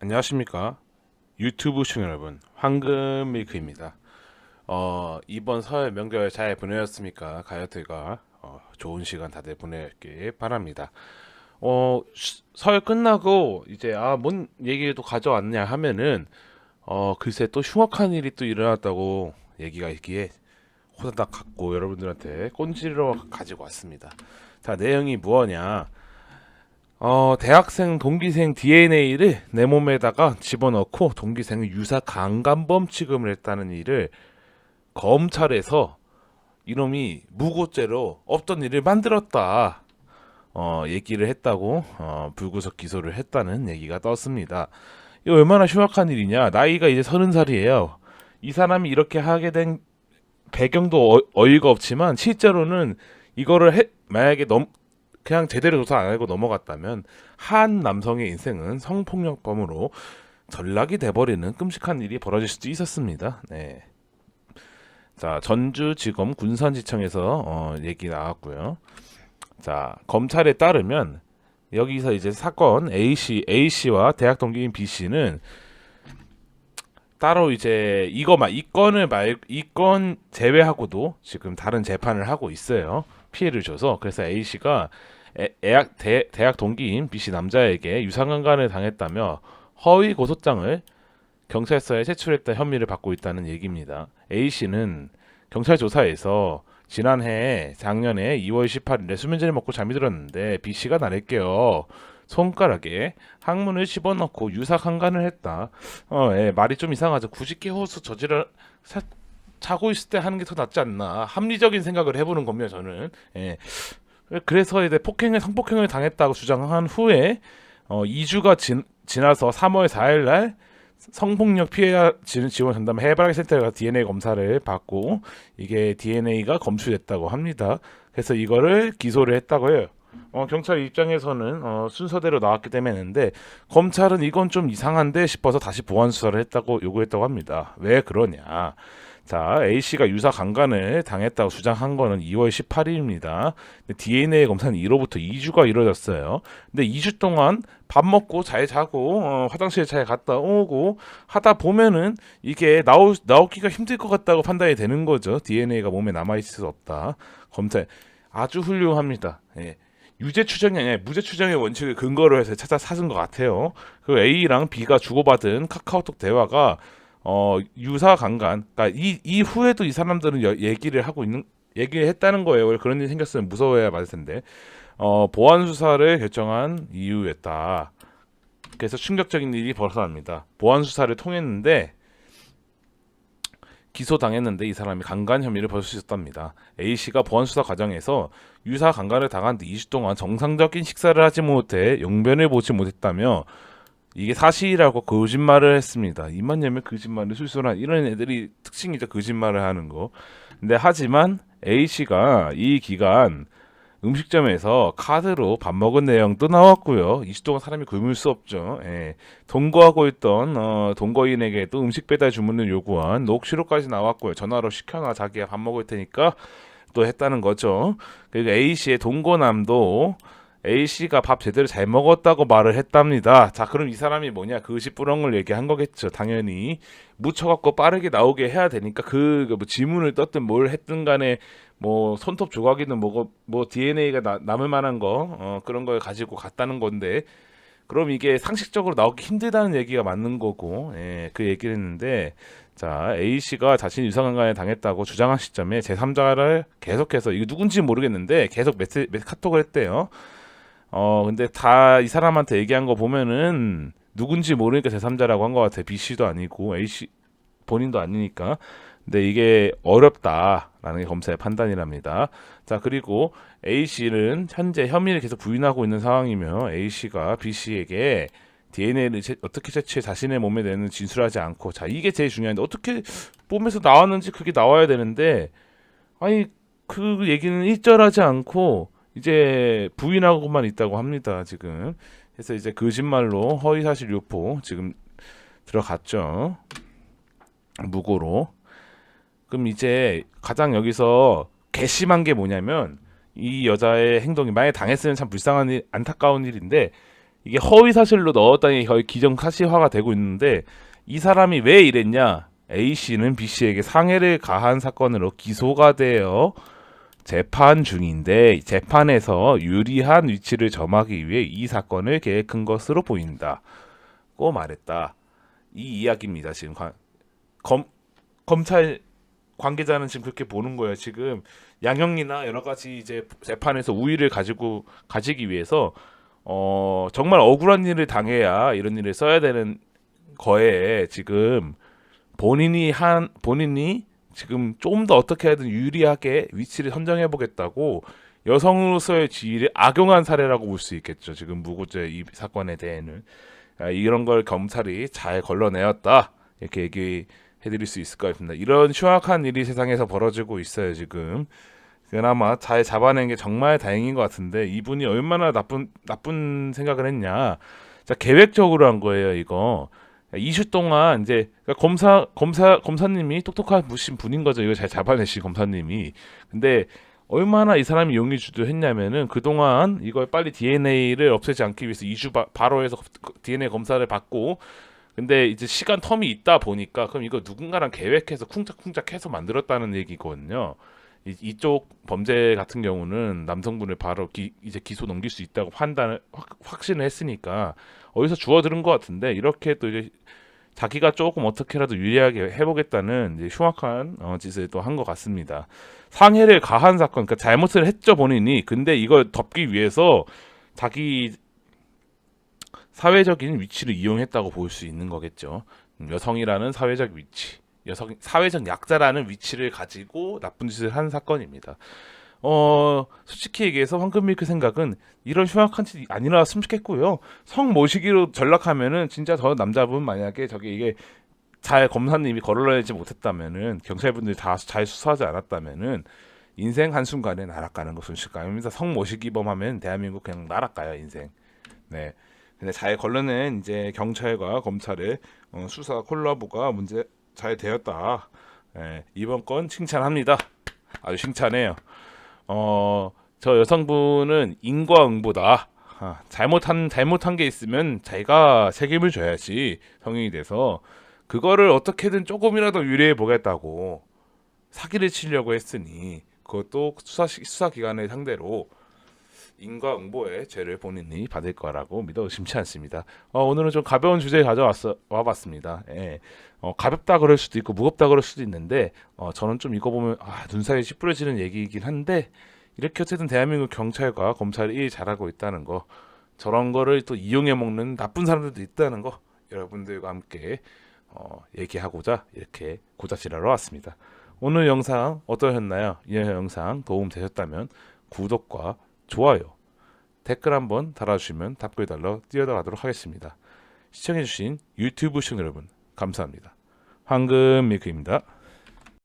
안녕하십니까? 유튜브 시청자 여러분 황금 밀크입니다. 어, 이번 설 명절 잘 보내셨습니까? 가요들과 어, 좋은 시간 다들 보내길 바랍니다. 어, 시- 설 끝나고 이제 아 뭔 얘기를 또 가져왔냐 하면은 어 글쎄 또 흉악한 일이 또 일어났다고 얘기가 있기에 호다닥 갖고 여러분들한테 꼰지러 가지고 왔습니다. 자 내용이 무엇냐 어, 대학생 동기생 DNA를 내 몸에다가 집어넣고 동기생을 유사 강간범 취급을 했다는 일을 검찰에서 이놈이 무고죄로 없던 일을 만들었다. 어, 얘기를 했다고 어, 불구속 기소를 했다는 얘기가 떴습니다. 이거 얼마나 흉악한 일이냐? 나이가 이제 서른 살이에요. 이 사람이 이렇게 하게 된 배경도 어, 어이가 없지만 실제로는 이거를 해, 만약에 넘 그냥 제대로 조사 안 하고 넘어갔다면 한 남성의 인생은 성폭력범으로 전락이 돼버리는 끔찍한 일이 벌어질 수도 있었습니다. 네. 자 전주지검 군산지청에서 어, 얘기 나왔고요. 자 검찰에 따르면 여기서 이제 사건 A 씨 A 씨와 대학 동기인 B 씨는 따로 이제 이거만 이 건을 말 이 건 제외하고도 지금 다른 재판을 하고 있어요. 피해를 줘서 그래서 A 씨가 애, 애학, 대, 대학 동기인 B 씨 남자에게 유상강간을 당했다며 허위 고소장을 경찰서에 제출했다 혐의를 받고 있다는 얘기입니다. A 씨는 경찰 조사에서 지난해 작년에 2월 18일에 수면제를 먹고 잠이 들었는데 B 씨가 나를 깨어 손가락에 항문을 집어넣고 유사강간을 했다. 어, 예, 말이 좀 이상하죠. 굳이 깨워서 저지를 사- 자고 있을 때 하는 게 더 낫지 않나. 합리적인 생각을 해보는 겁니다. 저는. 예. 그래서 이제 폭행을 성폭행을 당했다고 주장한 후에 어, 2주가 진, 지나서 3월 4일 날 성폭력 피해자 지- 지원 전담 해바라기 센터에 가서 DNA 검사를 받고 이게 DNA가 검출됐다고 합니다. 그래서 이거를 기소를 했다고 해요. 어, 경찰 입장에서는 어, 순서대로 나왔기 때문인데 검찰은 이건 좀 이상한데 싶어서 다시 보완 수사를 했다고 요구했다고 합니다. 왜 그러냐? 자, A 씨가 유사 강간을 당했다고 주장한 거는 2월 18일입니다. DNA 검사는 1호부터 2주가 이루어졌어요. 근데 2주 동안 밥 먹고 잘 자고 어, 화장실 잘 갔다 오고 하다 보면은 이게 나오, 나오기가 힘들 것 같다고 판단이 되는 거죠. DNA가 몸에 남아 있을 수 없다. 검찰 아주 훌륭합니다. 예. 유죄 추정이 아니라 무죄 추정의 원칙을 근거로 해서 찾아 찾은 것 같아요. 그 A랑 B가 주고받은 카카오톡 대화가 어 유사 강간. 그러니까 이 이후에도 이 사람들은 여- 얘기를 하고 있는 얘기를 했다는 거예요. 그런 일이 생겼으면 무서워야 맞을 텐데. 어 보안 수사를 결정한 이유였다. 그래서 충격적인 일이 벌어납니다. 보안 수사를 통했는데 기소당했는데 이 사람이 강간 혐의를 벌일 수 있었답니다. A 씨가 보안 수사 과정에서 유사 강간을 당한 뒤 2주 동안 정상적인 식사를 하지 못해 용변을 보지 못했다며 이게 사실이라고 거짓말을 했습니다. 입만 열면 거짓말을 술술한 이런 애들이 특징이죠. 거짓말을 하는 거. 근데 하지만 A 씨가 이 기간 음식점에서 카드로 밥 먹은 내용도 나왔고요. 20 동안 사람이 굶을 수 없죠. 예. 동거하고 있던 어, 동거인에게도 음식 배달 주문을 요구한 녹취록까지 나왔고요. 전화로 시켜놔 자기가 밥 먹을 테니까 또 했다는 거죠. 그리고 A 씨의 동거남도 A 씨가 밥 제대로 잘 먹었다고 말을 했답니다. 자, 그럼 이 사람이 뭐냐? 그것이 뿌렁을 얘기한 거겠죠. 당연히 묻혀갖고 빠르게 나오게 해야 되니까 그, 그뭐 지문을 떴든 뭘 했든 간에 뭐 손톱 조각이든 뭐고 뭐 DNA가 나, 남을 만한 거 어, 그런 걸 가지고 갔다는 건데 그럼 이게 상식적으로 나오기 힘들다는 얘기가 맞는 거고 예, 그 얘기를 했는데 자 A 씨가 자신이 유사강간에 당했다고 주장한 시점에 제3자를 계속해서 이거 누군지 모르겠는데 계속 메시, 메 카톡을 했대요. 어 근데 다 이 사람한테 얘기한 거 보면은 누군지 모르니까 제3자라고 한 것 같아. B 씨도 아니고 A 씨 본인도 아니니까. 근데 이게 어렵다라는 게 검사의 판단이랍니다. 자 그리고 A 씨는 현재 혐의를 계속 부인하고 있는 상황이며 A 씨가 B 씨에게 DNA를 어떻게 채취해 자신의 몸에 내는 진술하지 않고 자 이게 제일 중요한데 어떻게 몸에서 나왔는지 그게 나와야 되는데 아니 그 얘기는 일절하지 않고 이제 부인하고만 있다고 합니다 지금. 그래서 이제 거짓말로 허위사실 유포 지금 들어갔죠. 무고로. 그럼 이제 가장 여기서 괘씸한 게 뭐냐면 이 여자의 행동이 만약에 당했으면 참 불쌍한 일, 안타까운 일인데 이게 허위 사실로 넣었다니 거의 기정사실화가 되고 있는데 이 사람이 왜 이랬냐? A 씨는 B 씨에게 상해를 가한 사건으로 기소가 되어 재판 중인데 재판에서 유리한 위치를 점하기 위해 이 사건을 계획한 것으로 보인다고 말했다. 이 이야기입니다. 지금 관- 검 검찰 관계자는 지금 그렇게 보는 거예요. 지금 양형이나 여러 가지 이제 재판에서 우위를 가지고 가지기 위해서 어 정말 억울한 일을 당해야 이런 일을 써야 되는 거에 지금 본인이 한 본인이 지금 좀 더 어떻게 하든 유리하게 위치를 선정해 보겠다고 여성으로서의 지위를 악용한 사례라고 볼 수 있겠죠. 지금 무고죄 이 사건에 대해는 아, 이런 걸 검찰이 잘 걸러내었다 이렇게 얘기해드릴 수 있을 것 같습니다. 이런 흉악한 일이 세상에서 벌어지고 있어요 지금. 그나마 잘 잡아낸 게 정말 다행인 것 같은데 이분이 얼마나 나쁜 나쁜 생각을 했냐. 자 계획적으로 한 거예요 이거. 이슈 동안 이제 검사 검사 검사님이 똑똑한 무신 분인 거죠. 이거 잘 잡아내신 검사님이. 근데 얼마나 이 사람이 용의 주도했냐면은 그동안 이걸 빨리 DNA를 없애지 않기 위해서 2주 바, 바로 해서 DNA 검사를 받고 근데 이제 시간 텀이 있다 보니까 그럼 이거 누군가랑 계획해서 쿵짝쿵짝 해서 만들었다는 얘기거든요. 이, 이쪽 범죄 같은 경우는 남성분을 바로 기, 이제 기소 넘길 수 있다고 판단을 확, 확신을 했으니까 어디서 주워 들은 것 같은데 이렇게 또 이제 자기가 조금 어떻게라도 유리하게 해보겠다는 이제 흉악한 어, 짓을 또 한 것 같습니다. 상해를 가한 사건, 그러니까 잘못을 했죠 본인이. 근데 이걸 덮기 위해서 자기 사회적인 위치를 이용했다고 볼 수 있는 거겠죠. 음, 여성이라는 사회적 위치, 여성 사회적 약자라는 위치를 가지고 나쁜 짓을 한 사건입니다. 어 솔직히 얘기해서 황금밀크 생각은 이런 흉악한 짓이 아니라왔으면 좋겠고요. 성 모시기로 전락하면은 진짜 저 남자분 만약에 저기 이게 잘 검사님이 걸러내지 못했다면은 경찰분들이 다 잘 수사하지 않았다면은 인생 한 순간에 날아가는 거 순식간입니다. 성 모시기 범 하면 대한민국 그냥 날아가요 인생. 네. 근데 잘 걸러낸 이제 경찰과 검찰의 어, 수사 콜라보가 문제 잘 되었다. 예, 이번 건 칭찬합니다. 아주 칭찬해요. 어, 저 여성분은 인과응보다 아, 잘못한 잘못한 게 있으면 자기가 책임을 져야지 성인이 돼서 그거를 어떻게든 조금이라도 유리해 보겠다고 사기를 치려고 했으니 그것도 수사 수사 기관을 상대로 인과응보의 죄를 본인이 받을 거라고 믿어 의심치 않습니다. 어, 오늘은 좀 가벼운 주제 가져왔어 와봤습니다. 예. 어, 가볍다 그럴 수도 있고 무겁다 그럴 수도 있는데 어, 저는 좀 이거 보면 아, 눈 사이에 찌푸려지는 얘기이긴 한데 이렇게 어쨌든 대한민국 경찰과 검찰이 일 잘하고 있다는 거 저런 거를 또 이용해 먹는 나쁜 사람들도 있다는 거 여러분들과 함께 어, 얘기하고자 이렇게 고자질하러 왔습니다. 오늘 영상 어떠셨나요? 이 영상 도움 되셨다면 구독과 좋아요, 댓글 한번 달아주시면 답글 달러 뛰어나가도록 하겠습니다. 시청해주신 유튜브 시청 여러분 감사합니다. 황금 밀크입니다.